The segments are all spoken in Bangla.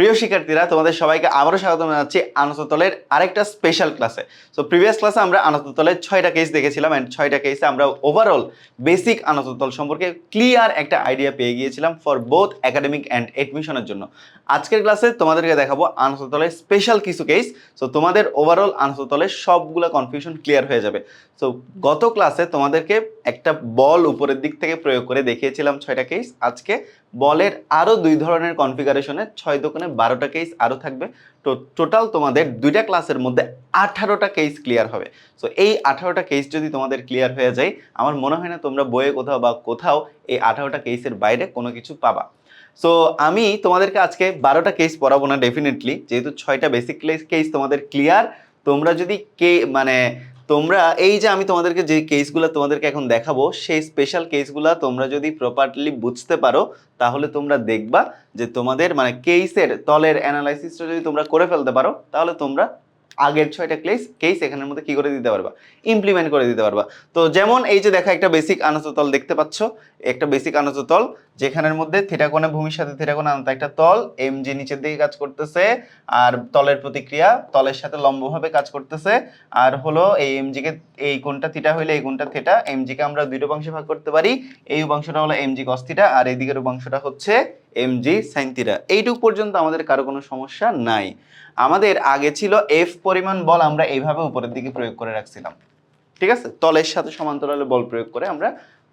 প্রিয় শিক্ষার্থীরা, তোমাদের সবাইকে আবারও স্বাগত জানাচ্ছি আনন্দতলের আরেকটা স্পেশাল ক্লাসে সো প্রিভিয়াস ক্লাসে আমরা আনন্দতলের ছয়টা কেস দেখেছিলাম অ্যান্ড ছয়টা কেসে আমরা ওভারঅল বেসিক আনন্দতল সম্পর্কে ক্লিয়ার একটা আইডিয়া পেয়ে গিয়েছিলাম ফর বোথ একাডেমিক অ্যান্ড এডমিশনের জন্য। আজকের ক্লাসে তোমাদেরকে দেখাবো আনন্দতলের স্পেশাল কিছু কেস সো তোমাদের ওভারঅল আনন্দতলের সবগুলো কনফিউশন ক্লিয়ার হয়ে যাবে। সো গত ক্লাসে তোমাদেরকে একটা বল উপরের দিক থেকে প্রয়োগ করে দেখিয়েছিলাম ছয়টা কেস আজকে বলের আরও দুই ধরনের কনফিগারেশনে ছয় দোকানে বারোটা কেস আরও থাকবে। তো টোটাল তোমাদের দুইটা ক্লাসের মধ্যে আঠারোটা কেস ক্লিয়ার হবে। সো এই আঠারোটা কেস যদি তোমাদের ক্লিয়ার হয়ে যায়, আমার মনে হয় না তোমরা বইয়ে কোথাও বা কোথাও এই আঠারোটা কেসের বাইরে কোনো কিছু পাবা। সো আমি তোমাদেরকে আজকে বারোটা কেস পড়াবো না ডেফিনেটলি যেহেতু ছয়টা বেসিক কেস তোমাদের ক্লিয়ার তোমরা যদি কে মানে তোমরা এই যে আমি তোমাদেরকে যে কেসগুলো তোমাদেরকে এখন দেখাবো, সেই স্পেশাল কেসগুলো তোমরা যদি প্রপারলি বুঝতে পারো, তাহলে তোমরা দেখবা যে তোমাদের মানে কেসের তলের অ্যানালাইসিসটা যদি তোমরা করে ফেলতে পারো, তাহলে তোমরা আগের ছয়টা কেস কেস এখানের মধ্যে কি করে দিতে পারবা? ইমপ্লিমেন্ট করে দিতে পারবা। তো যেমন এই যে দেখা একটা বেসিক আনততল দেখতে পাচ্ছ একটা বেসিক আনততল যেখানের মধ্যে থিটাকোণে ভূমির সাথে থিটাকোণে আনত একটা তল এম জি নিচের দিকে কাজ করতেছে, আর তলের প্রতিক্রিয়া তলের সাথে লম্বভাবে কাজ করতেছে, আর হলো এই এম কে, এই কোনটা থিটা হইলে এই কোনটা থিটা এম কে আমরা দুটো অংশে ভাগ করতে পারি, এই উপাংশটা হলো এম জি কস থিটা আর এই দিকের উপাংশটা হচ্ছে এম জি সাইন থিটা এইটুকু পর্যন্ত আমাদের কারও কোনো সমস্যা নাই। আমাদের আগে ছিল এফ পরিমাণ বল আমরা এইভাবে উপরের দিকে প্রয়োগ করে রাখছিলাম। ঠিক আছে? তলের সাথে সমান্তরালে বল প্রয়োগ করে আমরা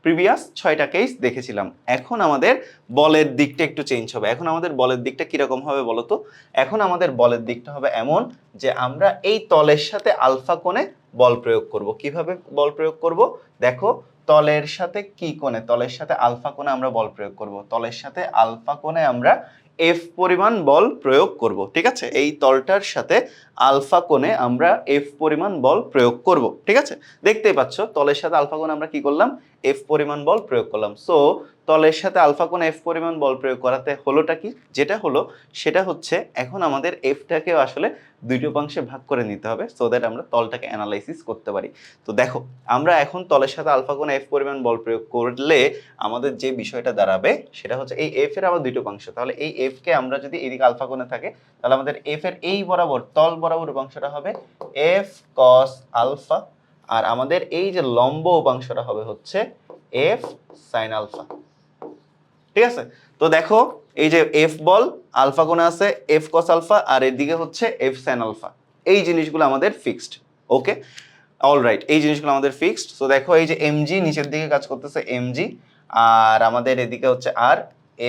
প্রিভিয়াস ছয়টা কেস দেখেছিলাম। এখন আমাদের বলের দিকটা একটু চেঞ্জ হবে। এখন আমাদের বলের দিকটা কীরকম হবে বলতো এখন আমাদের বলের দিকটা হবে এমন যে আমরা এই তলের সাথে আলফা কোণে বল প্রয়োগ করব। কীভাবে বল প্রয়োগ করব? দেখো, তলের সাথে কি কোণে? তলের সাথে আলফা কোণে আমরা বল প্রয়োগ করব। তলের সাথে আলফা কোণে আমরা এফ পরিমাণ বল প্রয়োগ করব, ঠিক আছে? এই তলটার সাথে আলফা কোণে আমরা এফ পরিমাণ বল প্রয়োগ করব, ঠিক আছে? দেখতেই পাচ্ছ, তলের সাথে আলফা কোণে আমরা কি করলাম? এফ পরিমাণ বল প্রয়োগ করলাম। সো তলের সাথে আলফা কোণে এফ পরিমাণ বল প্রয়োগ করাতে হলোটা কি? যেটা হলো, সেটা হচ্ছে এখন আমাদের এফটাকেও আসলে দুইটি উপাংশে ভাগ করে নিতে হবে সো দ্যাট আমরা তলটাকে অ্যানালাইসিস করতে পারি। তো দেখো, আমরা এখন তলের সাথে আলফা কোণে এফ পরিমাণ বল প্রয়োগ করলে আমাদের যে বিষয়টা দাঁড়াবে, সেটা হচ্ছে এই এফ এর আবার দুইটো উপাংশ। তাহলে এই এফ কে আমরা যদি এদিকে আলফা কোণে থাকে, তাহলে আমাদের এফ এর এই বরাবর, তল বরাবর উপাংশটা হবে এফ কস আলফা, আর আমাদের এই যে লম্ব উপাংশটা হবে হচ্ছে এফ সাইন আলফা। ঠিক আছে? তো দেখো, এই যে এফ বল, আলফা কোণে আছে এফ কস আলফা, আর এদিকে হচ্ছে এফ সাইন আলফা। এই জিনিসগুলো আমাদের ফিক্সড ওকে অল রাইট এই জিনিসগুলো আমাদের ফিক্সড তো দেখো, এই যে এমজি নিচের দিকে কাজ করতেছে এমজি আর আমাদের এদিকে হচ্ছে আর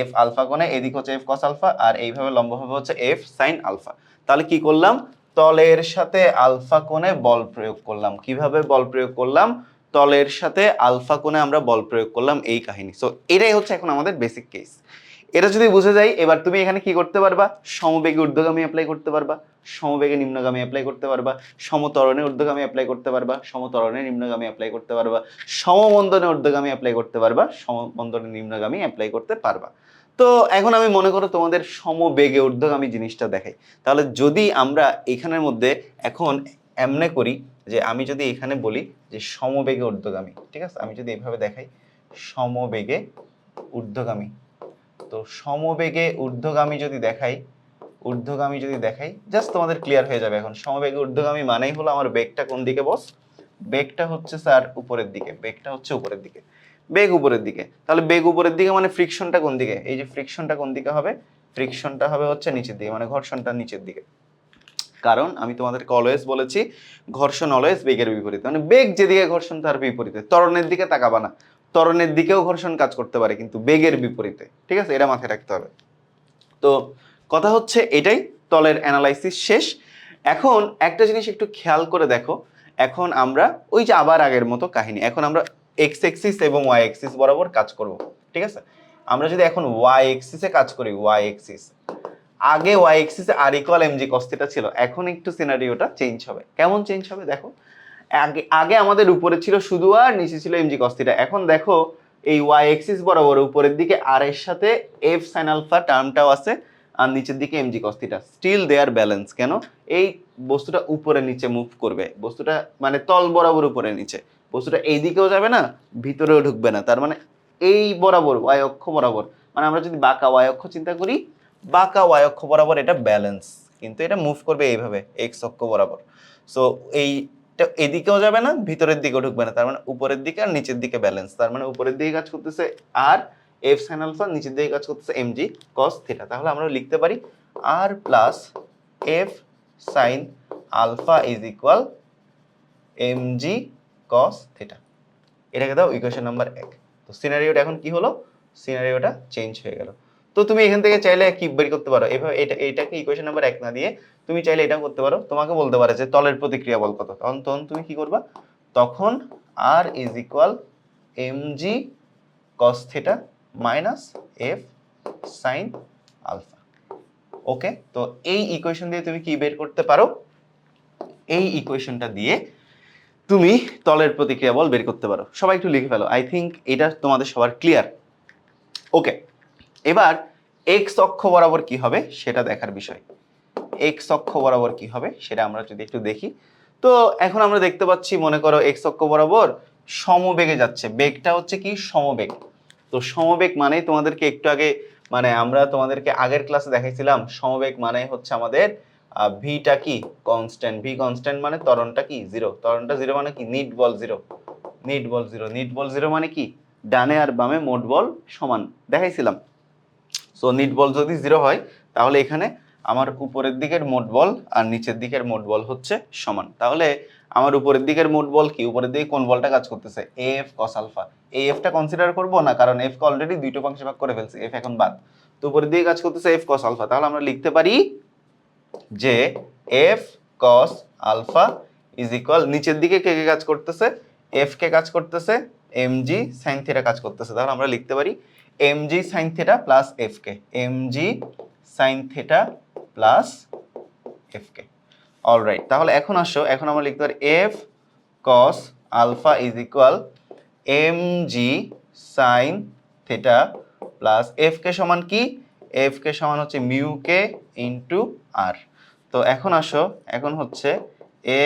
এফ আলফা কোণে, এদিকে হচ্ছে এফ কস আলফা, আর এইভাবে লম্বভাবে হচ্ছে এফ সাইন আলফা। তাহলে কি করলাম? তলের সাথে আলফা কোণে বল প্রয়োগ করলাম। কীভাবে বল প্রয়োগ করলাম? তলের সাথে আলফা কোণে আমরা বল প্রয়োগ করলাম এই কাহিনী। সো এটাই হচ্ছে এখন আমাদের বেসিক কেস এটা যদি বুঝে যাই, এবার তুমি এখানে কি করতে পারবা? সমবেগে ঊর্ধ্বগামী অ্যাপ্লাই করতে পারবা, সমবেগে নিম্নগামী অ্যাপ্লাই করতে পারবা, সমতরণে ঊর্ধ্বগামী অ্যাপ্লাই করতে পারবা, সমতরণে নিম্নগামী অ্যাপ্লাই করতে পারবা, সমবন্ধনে ঊর্ধ্বগামী অ্যাপ্লাই করতে পারবা, সমবন্ধনে নিম্নগামী অ্যাপ্লাই করতে পারবা। তো এখন আমি মনে করো তোমাদের সমবেগে ঊর্ধ্বগামী জিনিসটা দেখাই। তাহলে যদি আমরা এখানের মধ্যে এখন এমনে করি যে আমি যদি এখানে বলি যে সমবেগে ঊর্ধ্বগামী, ঠিক আছে? আমি যদি এইভাবে দেখাই, সমবেগে ঊর্ধ্বগামী। তো সমবেগে ঊর্ধ্বগামী যদি দেখাই, ঊর্ধ্বগামী যদি দেখাই জাস্ট তোমাদের ক্লিয়ার হয়ে যাবে এখন। সমবেগে ঊর্ধ্বগামী মানেই হলো আমার বেগটা কোন দিকে বস বেগটা হচ্ছে স্যার উপরের দিকে, বেগটা হচ্ছে উপরের দিকে। বেগ উপরের দিকে। তাহলে বেগ উপরের দিকে মানে ফ্রিকশনটা কোন দিকে? এই যে ফ্রিকশনটা কোন দিকে হবে? ফ্রিকশনটা হবে হচ্ছে নিচের দিকে মানে ঘর্ষণটা নিচের দিকে। কারণ আমি তোমাদেরকে অলওয়েজ বলেছি, ঘর্ষণ অলওয়েজ বেগের বিপরীতে। মানে বেগ যেদিকে ঘর্ষণ, তার বিপরীতে। ত্বরণের দিকে তাকাবা না। ত্বরণের দিকেও ঘর্ষণ কাজ করতে পারে, কিন্তু বেগের বিপরীতে। ঠিক আছে? এটা মাথায় রাখতে হবে। তো কথা হচ্ছে এটাই, তলের অ্যানালাইসিস শেষ। এখন একটা জিনিস একটু খেয়াল করে দেখো। এখন আমরা ওই যে আবার আগের মতো কাহিনী। এখন আমরা এক্স এক্সিস এবং ওয়াই এক্সিস বরাবর কাজ করব। ঠিক আছে? আমরা যদি এখন ওয়াই এক্সিসে কাজ করি ওয়াই এক্সিস আগে ওয়াই এক্সিসে আর ইকুয়াল এমজি কস্তিটা ছিল, এখন একটু সিনারিওটা চেঞ্জ হবে। কেমন চেঞ্জ হবে দেখো? আগে আগে আমাদের উপরে ছিল শুধু আর নিচে ছিল এমজি কস্তিটা এখন দেখো, এই ওয়াই এক্সিস বরাবর উপরের দিকে আর এর সাথে এফ সাইন আলফা টার্মটাও আছে, আর নিচের দিকে এমজি কস্তিটা স্টিল দেয়ার ব্যালেন্স কেন? এই বস্তুটা উপরে নিচে মুভ করবে। বস্তুটা মানে তল বরাবর উপরে নিচে। বস্তুটা এই দিকেও যাবে না, ভিতরেও ঢুকবে না। তার মানে এই বরাবর ওয়াই অক্ষ বরাবর। মানে আমরা যদি বাঁকা ওয়াই অক্ষ চিন্তা করি বাঁকা ওয়াই অক্ষ বরাবর এটা ব্যালেন্স কিন্তু এটা মুভ করবে এইভাবে এক্স অক্ষ বরাবর। সো এইটা এদিকেও যাবে না, ভিতরের দিকেও ঢুকবে না, তার মানে উপরের দিকে আর নিচের দিকে ব্যালেন্স তার মানে উপরের দিকে কাজ করতেছে আর এফ সাইন আলফা নিচের দিকে কাজ করতেছে এম জি কস থিটা তাহলে আমরা লিখতে পারি R plus F sine alpha is equal M G cos theta এটাকে দাও ইকুয়েশন নাম্বার এক। তো সিনারিওটা এখন কি হলো? সিনারিওটা চেঞ্জ হয়ে গেল। তো তুমি এখান থেকে চাইলে কি বের করতে পারো? এভাবে এটা, এটাকে ইকুয়েশন নাম্বার এক না দিয়ে তুমি চাইলে এটা করতে পারো। তোমাকে বলতে পারে যে তলের প্রতিক্রিয়া বল কত। তখন তখন তুমি কি করবা? তখন R is equal M G cos theta minus F sine alpha okay তো এই ইকুয়েশন দিয়ে তুমি কি বের করতে পারো? এই ইকুয়েশনটা দিয়ে তুমি তলের প্রতিক্রিয়া বল বের করতে পারো। সবাই একটু লিখে ফেলো। আই থিঙ্ক এটা তোমাদের সবার ক্লিয়ার ওকে এবার এক্স অক্ষ বরাবর কি হবে সেটা দেখার বিষয়। এক্স অক্ষ বরাবর কি হবে সেটা আমরা যদি একটু দেখি। তো এখন আমরা দেখতে পাচ্ছি, মনে করো এক্স অক্ষ বরাবর সমবেগে যাচ্ছে। বেগটা হচ্ছে কি? সমবেগ। তো সমবেগ মানেই তোমাদেরকে একটু আগে মানে আমরা তোমাদেরকে আগের ক্লাসে দেখাইছিলাম, সমবেগ মানে হচ্ছে আমাদের ভিটা কি? কনস্ট্যান্ট ভি কনস্ট্যান্ট মানে তরণটা কি? জিরো তরণটা জিরো মানে কি? Net ball zero net ball zero net ball zero মানে কি? ডানে আর বামে মোট বল সমান। দেখাইছিলাম। সো নিট বল যদি জিরো হয়, তাহলে এখানে আমার উপরের দিকের মোট বল আর নিচের দিকের মোট বল হচ্ছে সমান। তাহলে আমার উপরের দিকের মোট বল কি? উপরের দিকে কোন বলটা কাজ করতেছে? এ এফ কস আলফা এই এফটা কনসিডার করব না? কারণ এফ কে অলরেডি দুইটো অংশে ভাগ করে ফেলছে। এফ এখন বাদ। তো উপরের দিকে কাজ করতেছে এফ কস আলফা তাহলে আমরা লিখতে পারি যে F cos alpha is equal নিচের দিকে কে কে কাজ করতেছে? এফ কে কাজ করতেছে? এম জি সাইন থিটা কাজ করতেছে। তাহলে আমরা লিখতে পারি M G sine theta plus F কে M G sine theta plus F কে অলরাইট তাহলে এখন আসো, এখন আমরা লিখতে পারি F cos alpha is equal M G sine theta plus F কে সমান কি? এফ কে সমান হচ্ছে মিউ কে ইন্টু আর তো এখন আসো, এখন হচ্ছে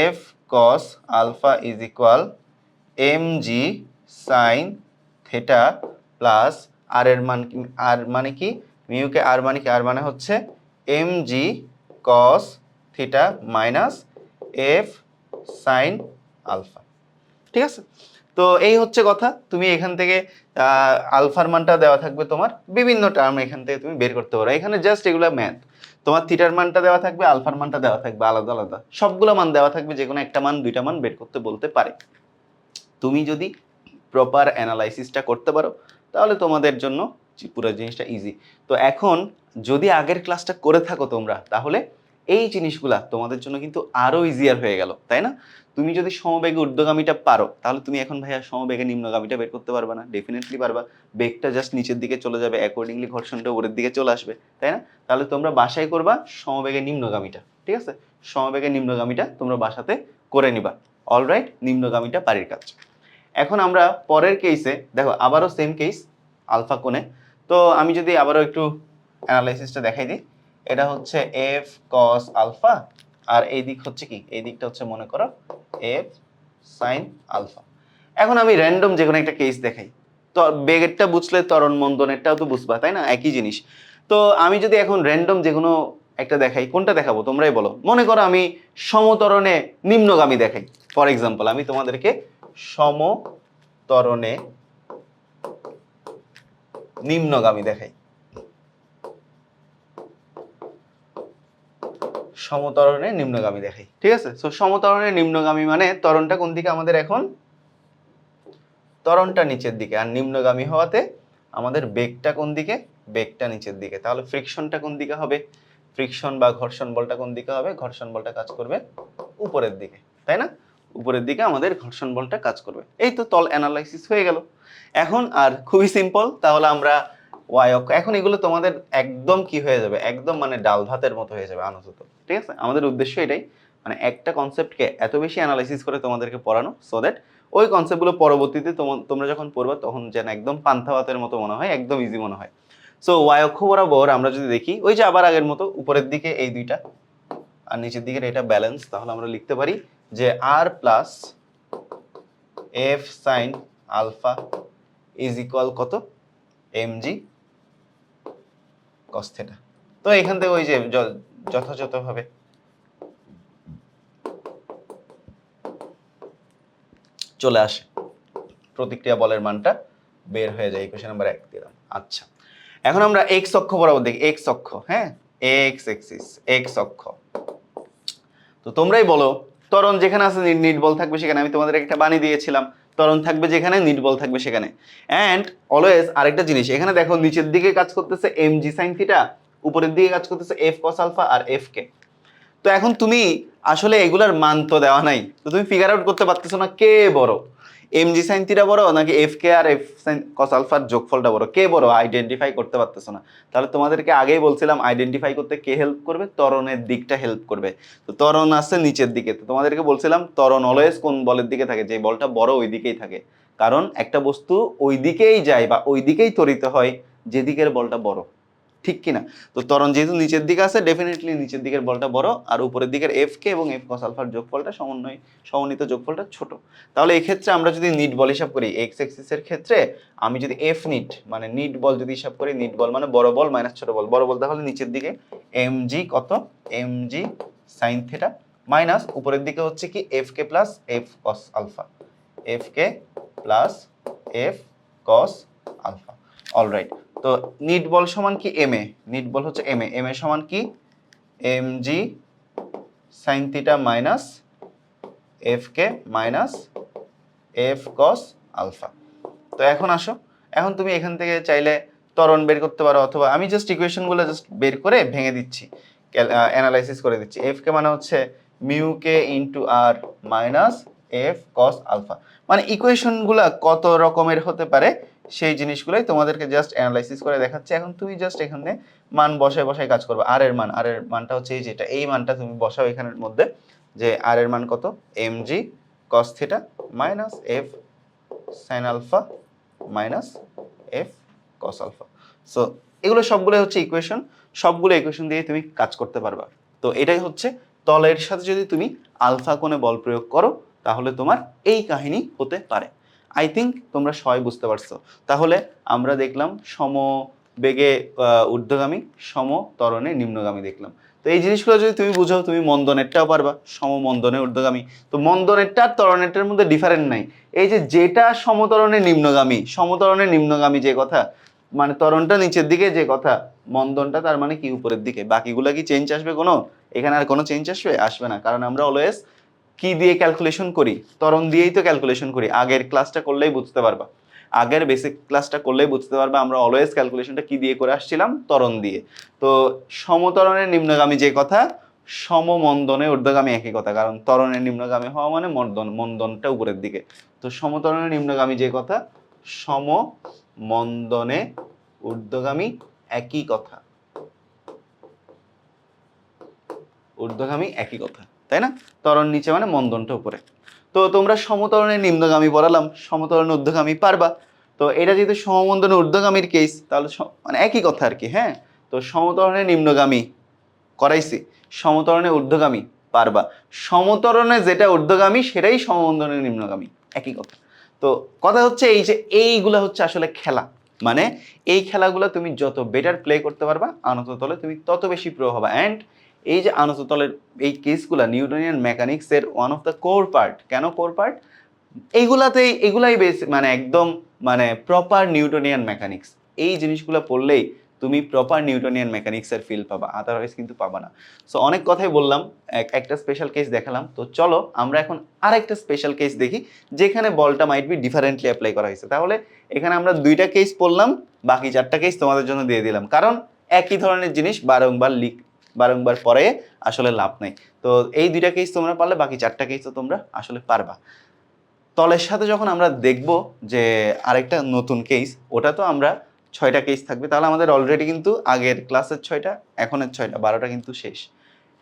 F cos alpha is equal M G sine theta plus R এর মান আর মানে কি? মিউকে আর মানে কি? আর মানে হচ্ছে M G cos theta minus F sine alpha ঠিক আছে? তো এই হচ্ছে কথা। তুমি এখান থেকে আলফার মানটা দেওয়া থাকবে তোমার বিভিন্ন টার্ম এখান থেকে তুমি বের করতে পারো। এখানে জাস্ট এগুলো ম্যাথ তোমার থিটার মানটা দেওয়া থাকবে, আলফার মানটা দেওয়া থাকবে, আলাদা আলাদা। সবগুলো মান দেওয়া থাকবে যে কোনো একটা মান, দুইটা মান বের করতে বলতে পারে। তুমি যদি প্রপার অ্যানালাইসিসটা করতে পারো তাহলে তোমাদের জন্য পুরো জিনিসটা ইজি তো এখন যদি আগের ক্লাসটা করে থাকো তোমরা, তাহলে এই জিনিসগুলা তোমাদের জন্য কিন্তু আরও ইজিয়ার হয়ে গেল, তাই না? তুমি যদি সমবেগে ঊর্ধ্বগামীটা পারো, তাহলে তুমি এখন ভাইয়া সমবেগে নিম্নগামীটা বের করতে পারবে না ডেফিনেটলি পারবা। বেগটা জাস্ট নিচের দিকে চলে যাবে অ্যাকর্ডিংলি ঘর্ষণটা উপরের দিকে চলে আসবে, তাই না? তাহলে তোমরা বাসায় করবা সমবেগে নিম্নগামীটা, ঠিক আছে? সমবেগে নিম্নগামীটা তোমরা বাসাতে করে নিবা। অলরাইট নিম্নগামীটা বাড়ির কাজ। এখন আমরা পরের কেসে দেখো, আবারও সেম কেস আলফা কোণে। তো আমি যদি আবারও একটু অ্যানালাইসিসটা দেখাই দিই, এটা হচ্ছে এফ কস আলফা, আর এই দিক হচ্ছে কি? এই দিকটা হচ্ছে মনে করো এফ সাইন আলফা। এখন আমি র্যান্ডম যে কোনো একটা কেস দেখাই। তো বেগেরটা বুঝলে ত্বরণ মন্দনেরটাও তো বুঝবা, তাই না? একই জিনিস। তো আমি যদি এখন র্যান্ডম যে কোনো একটা দেখাই, কোনটা দেখাবো? তোমরাই বলো। মনে করো আমি সমতরণে নিম্নগামী দেখাই। ফর এক্সাম্পল আমি তোমাদেরকে সমতরণে নিম্নগামী দেখাই। সমতরণে নিম্নগামী দেখাই। ঠিক আছে? সো সমতরণে নিম্নগামী মানে ত্বরণটা কোন দিকে? আমাদের এখন তরণটা নিচের দিকে। আর নিম্নগামী হওয়াতে আমাদের বেগটা কোন দিকে? বেগটা নিচের দিকে। তাহলে ফ্রিকশনটা কোন দিকে হবে? ফ্রিকশন বা ঘর্ষণ বলটা কোন দিকে হবে? ঘর্ষণ বলটা কাজ করবে উপরের দিকে। তাই না? উপরের দিকে আমাদের ঘর্ষণ বলটা কাজ করবে। এই তো তল অ্যানালাইসিস হয়ে গেল। এখন আর খুবই সিম্পল তাহলে আমরা ওয়াই অক্ষ এখন এগুলো তোমাদের একদম কি হয়ে যাবে? একদম মানে ডাল ভাতের মতো হয়ে যাবে আনুত ঠিক আছে? আমাদের উদ্দেশ্য এটাই। মানে একটা কনসেপ্টকে এত বেশি অ্যানালাইসিস করে তোমাদেরকে পড়ানো সো দ্যাট ওই কনসেপ্টগুলো পরবর্তীতে তোম- তোমরা যখন পড়বা, তখন যেন একদম পান্থা ভাতের মতো মনে হয়, একদম ইজি মনে হয়। সো ওয়াই অক্ষ বরাবর আমরা যদি দেখি, ওই যে আবার আগের মতো, উপরের দিকে এই দুইটা, আর নিচের দিকের এটা ব্যালেন্স তাহলে আমরা লিখতে পারি যে R plus F sin alpha is equal কত? এম জি কস থেটা তো এখান থেকে ওই যে য- যথাযথভাবে। চলে আসে। প্রতিক্রিয়া বলের মানটা বের হয়ে যায় ইকুয়েশন নাম্বার এক দিলাম আচ্ছা। এখন আমরা এক্স অক্ষ বরাবর দেখি। এক্স অক্ষ হ্যাঁ? এক্স এক্সিস এক্স অক্ষ। তো তোমরাই বলো ত্বরণ যেখানে আছে নিট বল থাকবে সেখানে। আমি তোমাদের একটা বানিয়ে দিয়েছিলাম তরণ থাকবে যেখানে নিট বল থাকবে সেখানে। অ্যান্ড অলওয়েজ আরেকটা জিনিস, এখানে দেখো নিচের দিকে কাজ করতেছে এম জি সাইন থিটা উপরের দিকে কাজ করতেছে এফ কস আলফা আর এফ কে তো এখন তুমি আসলে এগুলার মান তো দেওয়া নাই, তো তুমি ফিগার আউট করতে পারতেছো না কে বড়। এম জি সাইন থিটা বড় নাকি এফ কে আর এফ সাইন কস আলফার যোগফলটা বড়? কে বড়? আইডেন্টিফাই করতে পারতেছো না। তাহলে তোমাদেরকে আগেই বলছিলাম আইডেন্টিফাই করতে কে হেল্প করবে? তরণের দিকটা হেল্প করবে। তো তরণ আছে নিচের দিকে। তো তোমাদেরকে বলছিলাম তরণ অলওয়েজ কোন বলের দিকে থাকে? যে বলটা বড় ওই দিকেই থাকে। কারণ একটা বস্তু ওই দিকেই যায় বা ওই দিকেই ত্বরিত হয়, যেদিকের বলটা বড়। ঠিক কিনা? তো ত্বরণ যেহেতু নিচের দিকে আছে ডেফিনেটলি নিচের দিকের বলটা বড়, আর উপরের দিকের এফ কে এবং এফ কস আলফার যোগফলটা সমন্বয়, সমন্বিত যোগফলটা ছোট। তাহলে এই ক্ষেত্রে আমরা যদি নিট বল হিসাব করি এক্স এক্সিসের ক্ষেত্রে আমি যদি এফ নিট মানে নিট বল যদি হিসাব করি নিট বল মানে বড় বল মাইনাস ছোট বল। বড় বল তাহলে নিচের দিকে এম জি কত? M G sin theta minus উপরের দিকে হচ্ছে কি F K plus F cos alpha F K plus F cos alpha alright তো নিট বল সমান কি? এম এ নিট বল হচ্ছে এম এ এম এ সমান কি? M G sin theta minus F K minus F cos alpha তো এখন আসো। এখন তুমি এখান থেকে চাইলে ত্বরণ বের করতে পারো অথবা আমি জাস্ট ইকুয়েশনগুলো জাস্ট বের করে ভেঙে দিচ্ছি। অ্যানালাইসিস করে দিচ্ছি। এফ কে মানে হচ্ছে mu K into R minus F cos alpha মানে ইকুয়েশনগুলো কত রকমের হতে পারে সেই জিনিসগুলোই তোমাদেরকে জাস্ট অ্যানালাইসিস করে দেখাচ্ছে। এখন তুমি জাস্ট এখানে মান বসায় বসায় কাজ করবে। আর এর মান আর এর মানটা হচ্ছে এই যেটা। এই মানটা তুমি বসাও এখানের মধ্যে যে আর এর মান কত? M G cos theta minus F sin alpha minus F cos alpha so এগুলো সবগুলো হচ্ছে ইকুয়েশন সবগুলো ইকুয়েশন দিয়ে তুমি কাজ করতে পারবা। তো এটাই হচ্ছে তলের সাথে যদি তুমি আলফা কোণে বল প্রয়োগ করো, তাহলে তোমার এই কাহিনী হতে পারে। আই থিঙ্ক তোমরা সবাই বুঝতে পারছ। তাহলে আমরা দেখলাম সম বেগে ঊর্ধ্বগামী সম ত্বরণে নিম্নগামী দেখলাম। তো এই জিনিসগুলো যদি তুমি বুঝো, তুমি মন্দনেরটাও পারবা সম মন্দনে ঊর্ধ্বগামী। তো মন্দনেরটা আর ত্বরণেরটার মধ্যে ডিফারেন্ট নাই। এই যে যেটা সমতরণে নিম্নগামী সমতরণে নিম্নগামী যে কথা মানে ত্বরণটা নিচের দিকে যে কথা, মন্দনটা তার মানে কি উপরের দিকে? বাকিগুলো কি চেঞ্জ আসবে কোনো? এখানে আর কোনো চেঞ্জ আসবে? আসবে না। কারণ আমরা অলওয়েজ কি দিয়ে ক্যালকুলেশন করি? তরণ দিয়েই তো ক্যালকুলেশন করি। আগের ক্লাসটা করলেই বুঝতে পারবা। আগের বেসিক ক্লাসটা করলেই বুঝতে পারবা আমরা অলওয়েজ ক্যালকুলেশনটা কি দিয়ে করে আসছিলাম? তরণ দিয়ে। তো সমতরণের নিম্নগামী যে কথা, সমমন্দনে ঊর্ধ্বগামী একই কথা। কারণ তরণের নিম্নগামী হওয়া মানে মন্দন মন্দনটা উপরের দিকে। তো সমতরণের নিম্নগামী যে কথা সম মন্দনে ঊর্ধ্বগামী একই কথা। ঊর্ধ্বগামী একই কথা। তাই না? ত্বরণ নিচে মানে মন্দনটা উপরে। তো তোমরা সমতরণের নিম্নগামী পড়ালাম সমতরণের ঊর্ধ্বগামী পারবা। তো এটা যেহেতু সমমন্দনের ঊর্ধ্বগামীর কেস তাহলে মানে একই কথা আর কি হ্যাঁ? তো সমতরণের নিম্নগামী করাইছি, সমতরণে ঊর্ধ্বগামী পারবা। সমতরণে যেটা ঊর্ধ্বগামী, সেটাই সমমন্দনের নিম্নগামী, একই কথা। তো কথা হচ্ছে এই যে এইগুলা হচ্ছে আসলে খেলা। মানে এই খেলাগুলো তুমি যত বেটার প্লে করতে পারবা আনত তলে তুমি তত বেশি প্রো হবা। অ্যান্ড এই যে আনত তলের এই কেসগুলা নিউটনিয়ান মেকানিক্সের one of the core part কেন কোর পার্ট এইগুলাতেই এগুলাই বেশ মানে একদম মানে প্রপার নিউটনিয়ান মেকানিক্স এই জিনিসগুলো পড়লেই তুমি প্রপার নিউটনিয়ান মেকানিক্সের ফিল পাবা আদারওয়াইজ কিন্তু পাবা না। সো অনেক কথাই বললাম, এক- একটা স্পেশাল কেস দেখালাম। তো চলো, আমরা এখন আরেকটা স্পেশাল কেস দেখি, যেখানে বলটা মাইট বি ডিফারেন্টলি অ্যাপ্লাই করা হয়েছে। তাহলে, এখানে আমরা দুইটা কেস পড়লাম, বাকি চারটা কেস তোমাদের জন্য দিয়ে দিলাম। কারণ, একই ধরনের জিনিস বারংবার লিক বারংবার পরে আসলে লাভ নেই। তো এই দুইটা কেস তোমরা পারলে, বাকি চারটা কেস তো তোমরা আসলে পারবা। তলের সাথে যখন আমরা দেখব যে আরেকটা নতুন কেস ওটা তো আমরা ছয়টা কেস থাকবে। তাহলে আমাদের অলরেডি কিন্তু আগের ক্লাসের ছয়টা, এখনের ছয়টা, বারোটা কিন্তু শেষ।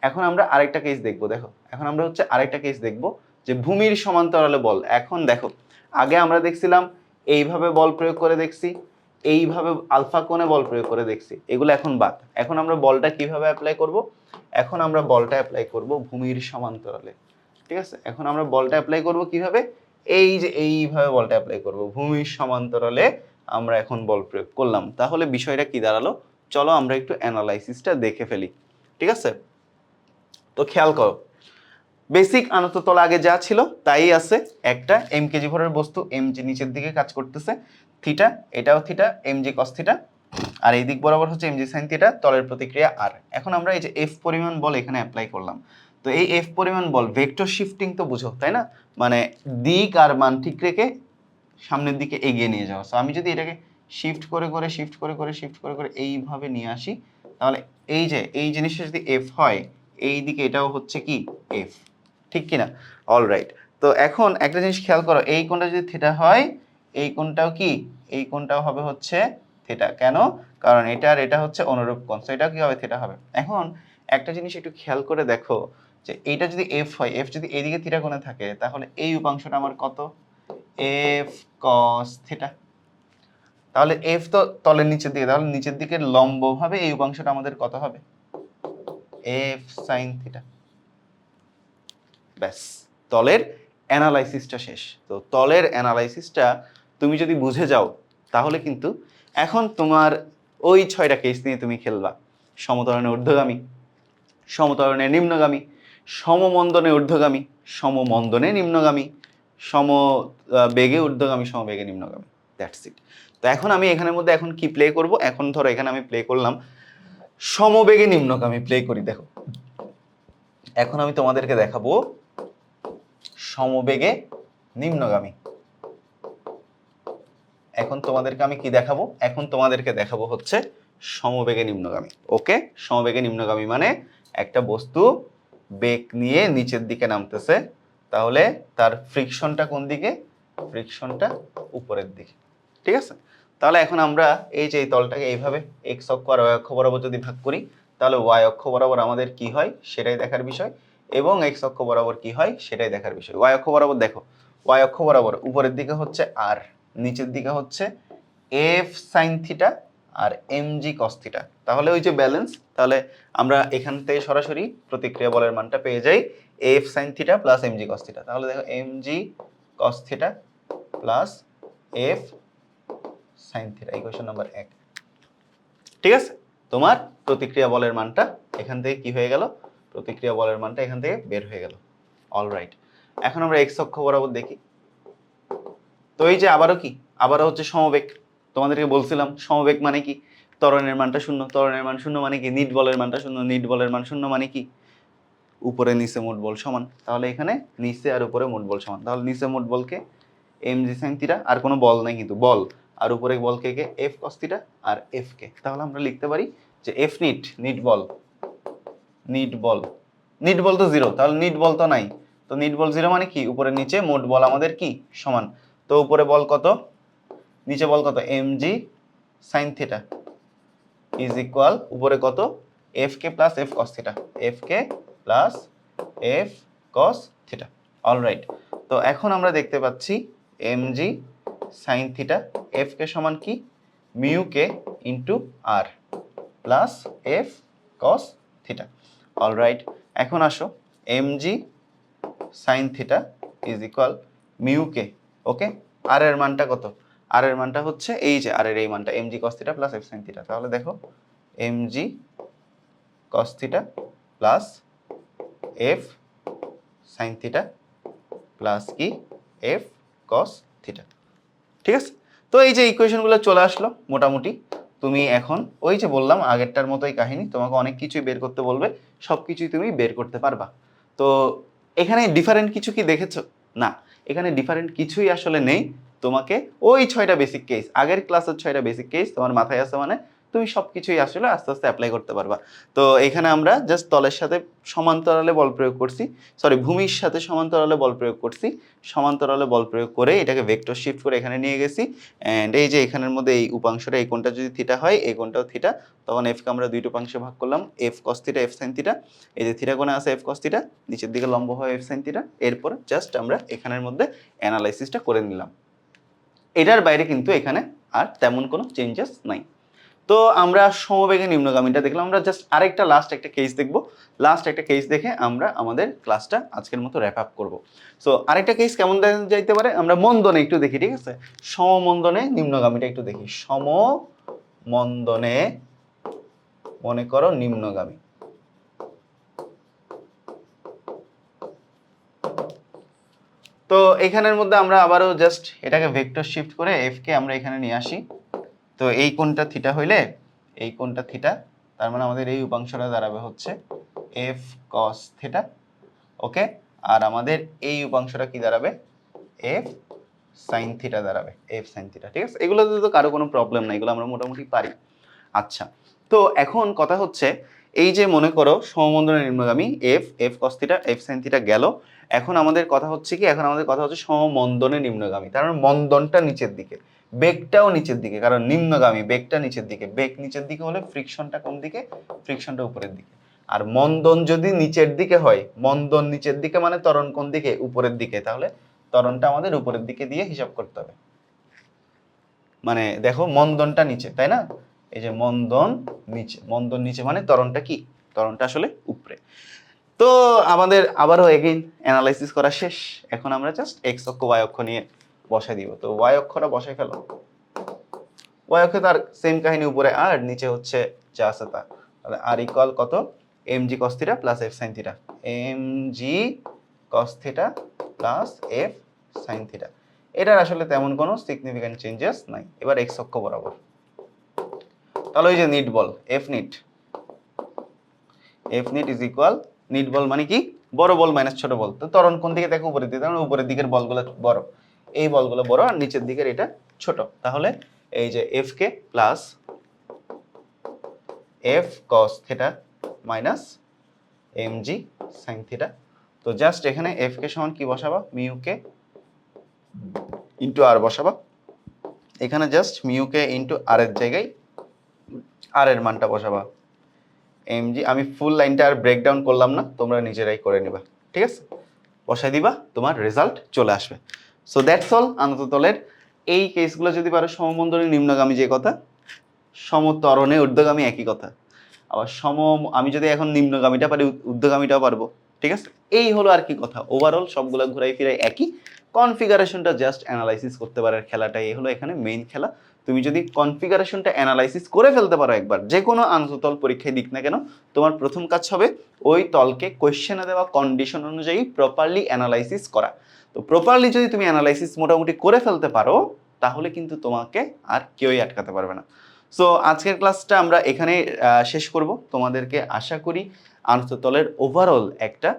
এখন আমরা আরেকটা কেস দেখব, দেখো। এখন আমরা হচ্ছে আরেকটা কেস দেখব যে ভূমির সমান্তরালে বল। এখন দেখো, আগে আমরা দেখছিলাম, এইভাবে বল প্রয়োগ করে দেখছি। এইভাবে আলফা কোণে বল প্রয়োগ করে দেখছি। এগুলো এখন বাদ। এখন আমরা বলটা কীভাবে অ্যাপ্লাই করব? এখন আমরা বলটা অ্যাপ্লাই করব ভূমির সমান্তরালে। ঠিক আছে? এখন আমরা বলটা অ্যাপ্লাই করব কীভাবে? এই যে এইভাবে বলটা অ্যাপ্লাই করব। ভূমির সমান্তরালে আমরা এখন বল প্রয়োগ করলাম। তাহলে বিষয়টা কি দাঁড়াল? চলো আমরা একটু অ্যানালাইসিসটা দেখে ফেলি। ঠিক আছে? তো খেয়াল করো। বেসিক আনততল আগে যা ছিল তাই আছে। একটা এম কেজি ভরের বস্তু। এম জি নিচের দিকে কাজ করতেছে থিটা এটাও theta M G cos theta আর এই দিক বরাবর হচ্ছে এম জি সাইন থিটা তলের প্রতিক্রিয়া আর এখন আমরা এই যে এফ পরিমাণ বল এখানে অ্যাপ্লাই করলাম। তো এই এফ পরিমাণ বল ভেক্টর শিফটিং তো বুঝো, তাই না? মানে দিক আর মান ঠিক রেখে সামনের দিকে এগিয়ে নিয়ে যাওয়া। সো আমি যদি এটাকে শিফট করে করে শিফট করে করে শিফট করে করে এইভাবে নিয়ে আসি, তাহলে এই যে, এই জিনিসটা যদি এফ হয়, এই দিকে এটাও হচ্ছে কি এফ ঠিক কি না অল রাইট তো এখন একটা জিনিস খেয়াল করো, এই কোণটা যদি থিটা হয় এই কোণটাও কি? এই কোণটাও হবে হচ্ছে থেটা কেন? কারণ এটা আর এটা হচ্ছে অনুরূপ কোণ। তো এটাও কি হবে থিটা হবে? এখন একটা জিনিস একটু খেয়াল করে দেখো যে এইটা যদি এফ হয় এফ যদি এদিকে থিটা কোণে থাকে, তাহলে এই উপাংশটা আমার কত? এফ কস থিটা তাহলে এফ তো তলের নিচের দিকে, তাহলে নিচের দিকে লম্বভাবে এই উপাংশটা আমাদের কত হবে? এফ সাইন থিটা ব্যাস, তলের অ্যানালাইসিসটা শেষ। তো তলের অ্যানালাইসিসটা তুমি যদি বুঝে যাও, তাহলে কিন্তু এখন তোমার ওই ছয়টা কেস নিয়ে তুমি খেলবা। সমতরণে ঊর্ধ্বগামী, সমতরণে নিম্নগামী, সমমন্দনে ঊর্ধ্বগামী, সমমন্দনে নিম্নগামী, সম বেগে ঊর্ধ্বগামী, সমবেগে নিম্নগামী। দ্যাটস ইট তো এখন আমি এখানের মধ্যে এখন কি প্লে করব? এখন ধরো এখানে আমি প্লে করলাম, সমবেগে নিম্নগামী প্লে করি, দেখো। এখন আমি তোমাদেরকে দেখাবো সমবেগে নিম্নগামী। এখন তোমাদেরকে আমি কি দেখাবো? এখন তোমাদেরকে দেখাবো হচ্ছে সমবেগে নিম্নগামী, ওকে? সমবেগে নিম্নগামী মানে একটা বস্তু বেগ নিয়ে নিচের দিকে নামতেছে, তাহলে তার ফ্রিকশনটা কোন দিকে? ফ্রিকশনটা উপরের দিকে, ঠিক আছে? তাহলে এখন আমরা এই যে এই তলটাকে এইভাবে এক্স অক্ষ আর ওয়াই অক্ষ বরাবর যদি ভাগ করি, তাহলে ওয়াই অক্ষ বরাবর আমাদের কি হয়? সেটাই দেখার বিষয়। এবং এক্স অক্ষ বরাবর কি হয়? সেটাই দেখার বিষয়। ওয়াই অক্ষ বরাবর দেখো ওয়াই অক্ষ বরাবর উপরের দিকে হচ্ছে আর নিচের দিকে হচ্ছে এফ সাইন থিটা আর এম জি কস থিটা তাহলে ওই যে ব্যালেন্স তাহলে আমরা এখান থেকে সরাসরি প্রতিক্রিয়া বলের মানটা পেয়ে যাই F sin theta plus M G cos theta তাহলে দেখো M G cos theta plus F sin theta equation number এক। ঠিক আছে? তোমার প্রতিক্রিয়া বলের মানটা এখান থেকে কি হয়ে গেল? প্রতিক্রিয়া বলের মানটা এখান থেকে বের হয়ে গেল। অল রাইট এখন আমরা এক্স অক্ষ বরাবর দেখি। তো এই যে আবারও কি? আবারও হচ্ছে সমবেগ। তোমাদেরকে বলছিলাম, সমবেগ মানে কি? ত্বরণের মানটা শূন্য। ত্বরণের মান শূন্য মানে কি? নিট বলের মানটা শূন্য। নিট বলের মান শূন্য মানে কি? উপরে, নিচে, মোট বল সমান। তাহলে এখানে নিচে আর উপরে মোট বল সমান। তাহলে নিচে মোট বলকে এম জি সাইন আর কোনো বল নাই কিন্তু, বল। আর উপরে বলকে কে? এফ কস থিটা আর এফ কে। তাহলে আমরা লিখতে পারি যে এফ নিট নিট বল। নিট বল। নিট বল তো জিরো তাহলে নিট বল তো নাই। তো নিট বল জিরো মানে কি? উপরে, নিচে মোট বল আমাদের কি? সমান। তো উপরে বল কত? নিচে বল কত? M G sin theta is equal উপরে কত? F K plus F cos theta F K plus F cos theta all right তো এখন আমরা দেখতে পাচ্ছি M G sin theta F K সমান কি? Mu K into R plus F cos theta all right এখন আসো। M G sin theta is equal mu K okay? R এর মানটা কত? আর এর মানটা হচ্ছে এই যে আর এর এই মানটা M G cos theta plus F sin theta তাহলে দেখো M G cos theta plus F sin theta plus কি? এফ কস থিটা ঠিক আছে? তো এই যে ইকুয়েশনগুলো চলে আসলো মোটামুটি। তুমি এখন ওই যে বললাম, আগেরটার মতোই কাহিনী, তোমাকে অনেক কিছুই বের করতে বলবে সব কিছুই তুমি বের করতে পারবা। তো এখানে ডিফারেন্ট কিছু কি দেখেছ? না। এখানে ডিফারেন্ট কিছুই আসলে নেই। তোমাকে ওই ছয়টা বেসিক কেস আগের ক্লাসের ছয়টা বেসিক কেস তোমার মাথায় আছে মানে তুমি সব কিছুই আসলে আস্তে আস্তে অ্যাপ্লাই করতে পারবা। তো এখানে আমরা জাস্ট তলের সাথে সমান্তরালে বল প্রয়োগ করছি। সরি ভূমির সাথে সমান্তরালে বল প্রয়োগ করছি। সমান্তরালে বল প্রয়োগ করে এটাকে ভেক্টর শিফট করে এখানে নিয়ে গেছি। অ্যান্ড এই যে এখানের মধ্যে এই উপাংশটা, এই কোনটা যদি থিটা হয়, এই কোনটাও থিটা তখন এফকে আমরা দুইটা উপাংশে ভাগ করলাম F cos theta F sin theta এই যে থিটা কোণে আছে এফ কস থিটা নিচের দিকে লম্ব হয় এফ সাইন থিটা এরপর জাস্ট আমরা এখানের মধ্যে অ্যানালাইসিসটা করে নিলাম। এটার বাইরে কিন্তু এখানে আর তেমন কোনো চেঞ্জেস নাই। তো আমরা সমবেগে নিম্নগামীটা দেখলাম। আমরা জাস্ট আরেকটা লাস্ট একটা কেস দেখব। লাস্ট একটা কেস দেখে আমরা আমাদের ক্লাসটা আজকের মতো র্যাপ আপ করব। সো আরেকটা কেস কেমন যাইতে পারে? আমরা মন্দনে একটু দেখি, ঠিক আছে? সমমন্দনে নিম্নগামীটা একটু দেখি। সমমন্দনে মনে করো নিম্নগামী। তো এখানের মধ্যে আমরা আবারও জাস্ট এটাকে ভেক্টর শিফট করে এফকে আমরা এখানে নিয়ে আসি। তো এই কোণটা থিটা হইলে এই কোণটা থিটা তার মানে আমাদের এই উপাংশটা দাঁড়াবে হচ্ছে এফ কস থিটা ওকে আর আমাদের এই উপাংশটা কি দাঁড়াবে? এফ সাইন থিটা দাঁড়াবে এফ সাইন থিটা ঠিক আছে? এগুলোতে তো কারও কোনো প্রবলেম নাই, এগুলো আমরা মোটামুটি পারি। আচ্ছা তো এখন কথা হচ্ছে এই যে মনে করো সমমন্দনের নিম্নগামী F F cos theta F sin theta গেল, এখন আমাদের কথা হচ্ছে কি, এখন আমাদের কথা হচ্ছে সমমন্দনের নিম্নগামী, তার মানে মন্দনটা নিচের দিকে। বেগটাও নিচের দিকে, কারণ নিম্নগামী বেগটা নিচের দিকে। বেগ নিচের দিকে হলে ফ্রিকশনটা কোন দিকে? ফ্রিকশনটা উপরের দিকে। আর মন্দন যদি নিচের দিকে হয়, মন্দন নিচের দিকে মানে ত্বরণ কোন দিকে? উপরের দিকে। তাহলে ত্বরণটা আমাদের উপরের দিকে দিয়ে হিসাব করতে হবে। মানে দেখো মন্দনটা নিচে, তাই না? এই যে মন্দন নিচে মন্দন নিচে মানে ত্বরণটা কি? ত্বরণটা আসলে উপরে। তো আমাদের আবারও এগেইন অ্যানালাইসিস করা শেষ। এখন আমরা জাস্ট এক্স অক্ষ ওয়াই অক্ষ নিয়ে বসাই দিব। তো ওয়াই অক্ষটা বসাই ফেলো। ওয়াই অক্ষে তার সেম কাহিনী উপরে আর, নিচে হচ্ছে যা আছে তা। তাহলে আর ইকুয়াল কত? M G cos theta plus F sin theta M G cos theta plus F sin theta এটার আসলে তেমন কোনো সিগনিফিক্যান্ট চেঞ্জেস নাই। এবার এক্স অক্ষ বরাবর। তাহলে ওই যে net ball F net F net is equal net বল মানে কি? বড় বল মাইনাস ছোট বল। তো তরণ কোন দিকে? দেখো উপরের দিকে। তার উপরের দিকের বলগুলো বড়। এই বলগুলো বড় আর নিচের দিকের এটা ছোট। তাহলে এই যে F k plus F cos theta minus m g sine theta তো জাস্ট এখানে এফ কে সমান কি বসাবা? মিউ কে ইন্টু আর বসাবা। এখানে just mu k into R এর জায়গায় আর এর মানটা বসাবা। এম জি আমি ফুল লাইনটা আর ব্রেকডাউন করলাম না, তোমরা নিজেরাই করে নিবা। ঠিক আছে? বসাই দিবা, তোমার রেজাল্ট চলে আসবে। সো দ্যাটস অল আনততলের এই কেসগুলো যদি পারো, সমমন্দনী নিম্নগামী যে কথা, সমতরণে ঊর্ধ্বগামী একই কথা। আবার সম, আমি যদি এখন নিম্নগামীটা পারি ঊর্ধ্বগামীটাও পারব, ঠিক আছে? এই হলো আর কি কথা। ওভারঅল সবগুলো ঘুরাই ফিরাই একই। কনফিগারেশনটা জাস্ট অ্যানালাইসিস করতে পারার খেলাটা, এই হলো এখানে মেইন খেলা। তুমি যদি কনফিগারেশনটা অ্যানালাইসিস করে ফেলতে পারো একবার যে কোনো আন্ততল পরীক্ষায় দিক না কেন, তোমার প্রথম কাজ হবে ওই তলকে কোয়েশ্চেনে দেওয়া কন্ডিশন অনুযায়ী প্রপারলি অ্যানালাইসিস করা। তো প্রপারলি যদি তুমি অ্যানালাইসিস মোটামুটি করে ফেলতে পারো, তাহলে কিন্তু তোমাকে আর কেউই আটকাতে পারবে না। সো আজকের ক্লাসটা আমরা এখানে শেষ করব। তোমাদেরকে আশা করি আন্ততলের ওভারঅল একটা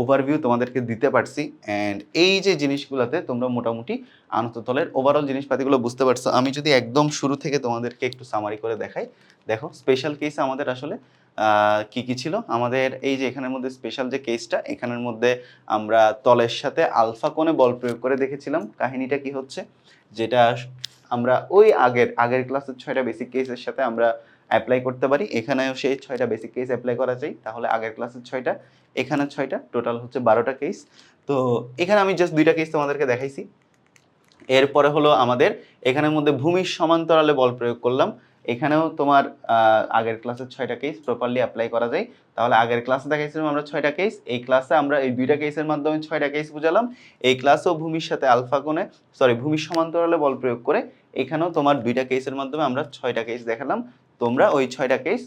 ওভারভিউ তোমাদেরকে দিতে পারছি। অ্যান্ড এই যে জিনিসগুলোতে তোমরা মোটামুটি আন্ততলের ওভারঅল জিনিসপাতিগুলো বুঝতে পারছ, আমি যদি একদম শুরু থেকে তোমাদেরকে একটু সামারি করে দেখাই। দেখো স্পেশাল কেস আমাদের আসলে কি কি ছিল? আমাদের এই যে এখানের মধ্যে স্পেশাল যে কেসটা এখানের মধ্যে আমরা তলের সাথে আলফা কোণে বল প্রয়োগ করে দেখেছিলাম। কাহিনীটা কি হচ্ছে? যেটা আমরা ওই আগের আগের ক্লাসের ছয়টা বেসিক কেসের সাথে আমরা অ্যাপ্লাই করতে পারি। এখানেও সেই ছয়টা বেসিক কেস অ্যাপ্লাই করা যায়। তাহলে আগের ক্লাসের ছয়টা, এখানে ছয়টা টোটাল হচ্ছে বারোটা কেস তো এখানে আমি জাস্ট দুইটা কেস তোমাদেরকে দেখাইছি। এরপরে হলো আমাদের এখানের মধ্যে ভূমির সমান্তরালে বল প্রয়োগ করলাম। এখানেও তোমার আগের ক্লাসের ছয়টা কেস প্রপারলি অ্যাপ্লাই করা যায়। তাহলে আগের ক্লাসে দেখাইছিলাম আমরা ছয়টা কেস এই ক্লাসে আমরা এই দুইটা কেসের মাধ্যমে ছয়টা কেস বুঝালাম। এই ক্লাসেও ভূমির সাথে আলফা কোণে সরি ভূমির সমান্তরালে বল প্রয়োগ করে, এখানেও তোমার দুইটা কেসের মাধ্যমে আমরা ছয়টা কেস দেখালাম। তোমরা ওই ছয়টা কেস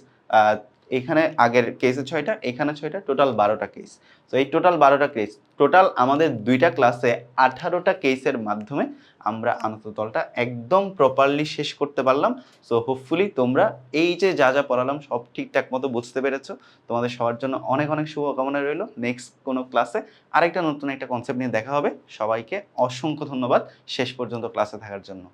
এখানে আগের কেসে ছয়টা, এখানে ছয়টা টোটাল বারোটা কেস তো এই টোটাল বারোটা কেস টোটাল আমাদের দুইটা ক্লাসে আঠারোটা কেসের মাধ্যমে আমরা আনন্দতলটা একদম প্রপারলি শেষ করতে পারলাম। সো হোপফুলি তোমরা এই যে যা যা পড়ালাম সব ঠিকঠাক মতো বুঝতে পেরেছ। তোমাদের সবার জন্য অনেক অনেক শুভকামনা রইল। নেক্সট কোনো ক্লাসে আরেকটা নতুন একটা কনসেপ্ট নিয়ে দেখা হবে। সবাইকে অসংখ্য ধন্যবাদ শেষ পর্যন্ত ক্লাসে থাকার জন্য।